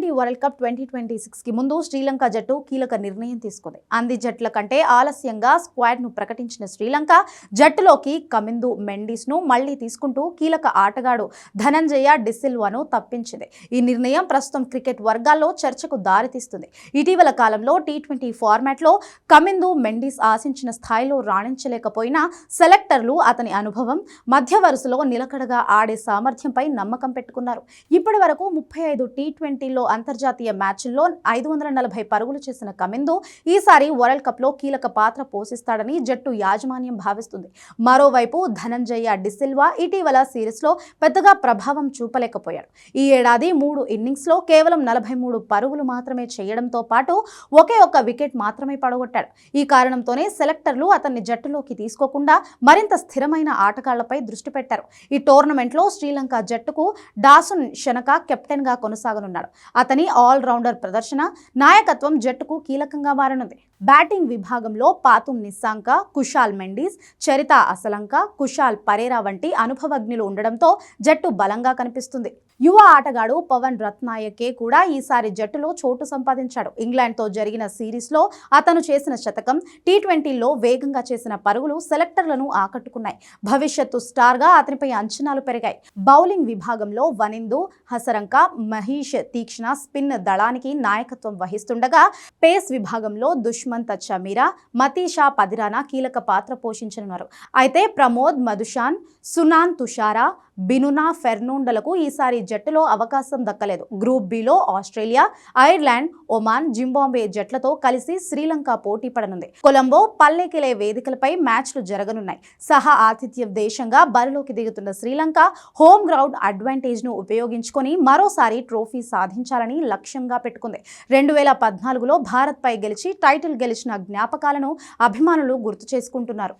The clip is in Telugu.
Twenty world cup twenty twenty సిక్స్కి ముందు శ్రీలంక జట్టు కీలక నిర్ణయం తీసుకుంది. అంది జట్ల కంటే ఆలస్యంగా స్క్వాడ్ను ప్రకటించిన శ్రీలంక జట్టులోకి కమిందు మెండిస్ను మళ్ళీ తీసుకుంటూ కీలక ఆటగాడు ధనంజయ డిసిల్వాను తప్పించింది. ఈ నిర్ణయం ప్రస్తుతం క్రికెట్ వర్గాల్లో చర్చకు దారితీస్తుంది. ఇటీవల కాలంలో టీ ట్వంటీ ఫార్మాట్లో కమిందు మెండిస్ ఆశించిన స్థాయిలో రాణించలేకపోయినా సెలెక్టర్లు అతని అనుభవం మధ్య వరుసలో నిలకడగా ఆడే సామర్థ్యంపై నమ్మకం పెట్టుకున్నారు. ఇప్పటి వరకు ముప్పై ఐదు టీ ట్వంటీలో అంతర్జాతీయ మ్యాచ్ల్లో ఐదు వందల నలభై పరుగులు చేసిన కమిందో ఈసారి వరల్డ్ కప్లో కీలక పాత్ర పోషిస్తాడని జట్టు యాజమాన్యం భావిస్తుంది. మరోవైపు ధనంజయ డిసిల్వా ఇటీవల సిరీస్లో పెద్దగా ప్రభావం చూపలేకపోయాడు. ఈ ఏడాది మూడు ఇన్నింగ్స్లో కేవలం నలభై మూడు పరుగులు మాత్రమే చేయడంతో పాటు ఒకే ఒక్క వికెట్ మాత్రమే పడగొట్టాడు. ఈ కారణంతోనే సెలెక్టర్లు అతన్ని జట్టులోకి తీసుకోకుండా మరింత స్థిరమైన ఆటగాళ్ళపై దృష్టి పెట్టారు. ఈ టోర్నమెంట్లో శ్రీలంక జట్టుకు డాసున్ షనక కెప్టెన్గా కొనసాగనున్నాడు. అతని ఆల్రౌండర్ ప్రదర్శన నాయకత్వం జట్టుకు కీలకంగా మారనుంది. బ్యాటింగ్ విభాగంలో పాతుం నిస్సాంక కుషాల్ మెండిస్ చరిత అసలంక కుషాల్ పరేరా వంటి అనుభవజ్ఞులు ఉండడంతో జట్టు బలంగా కనిపిస్తుంది. యువ ఆటగాడు పవన్ రత్నాయకే కూడా ఈసారి జట్టులో చోటు సంపాదించాడు. ఇంగ్లాండ్తో జరిగిన సిరీస్లో అతను చేసిన శతకం టీ ట్వంటీలో వేగంగా చేసిన పరుగులు సెలెక్టర్లను ఆకట్టుకున్నాయి. భవిష్యత్తు స్టార్గా అతనిపై అంచనాలు పెరిగాయి. బౌలింగ్ విభాగంలో వనిందు హసరంక మహేష్ తీక్ష స్పిన్ దళానికి నాయకత్వం వహిస్తుండగా పేస్ విభాగంలో దుష్మంత్ చమీరా మతీషా పదిరానా కీలక పాత్ర పోషించనున్నారు. అయితే ప్రమోద్ మధుషాన్ సునాన్ తుషారా బినునా ఫెర్నోండలకు ఈసారి జట్టులో అవకాశం దక్కలేదు. గ్రూప్ బిలో ఆస్ట్రేలియా ఐర్లాండ్ ఒమాన్ జింబాంబే జట్లతో కలిసి శ్రీలంక పోటీ పడనుంది. కొలంబో పల్లెకిలే వేదికలపై మ్యాచ్లు జరగనున్నాయి. సహా ఆతిథ్య దేశంగా బరిలోకి దిగుతున్న శ్రీలంక హోమ్ గ్రౌండ్ అడ్వాంటేజ్ను ఉపయోగించుకొని మరోసారి ట్రోఫీ సాధించాలని లక్ష్యంగా పెట్టుకుంది. రెండు వేల పద్నాలుగులో భారత్పై గెలిచి టైటిల్ గెలిచిన జ్ఞాపకాలను అభిమానులు గుర్తు చేసుకుంటున్నారు.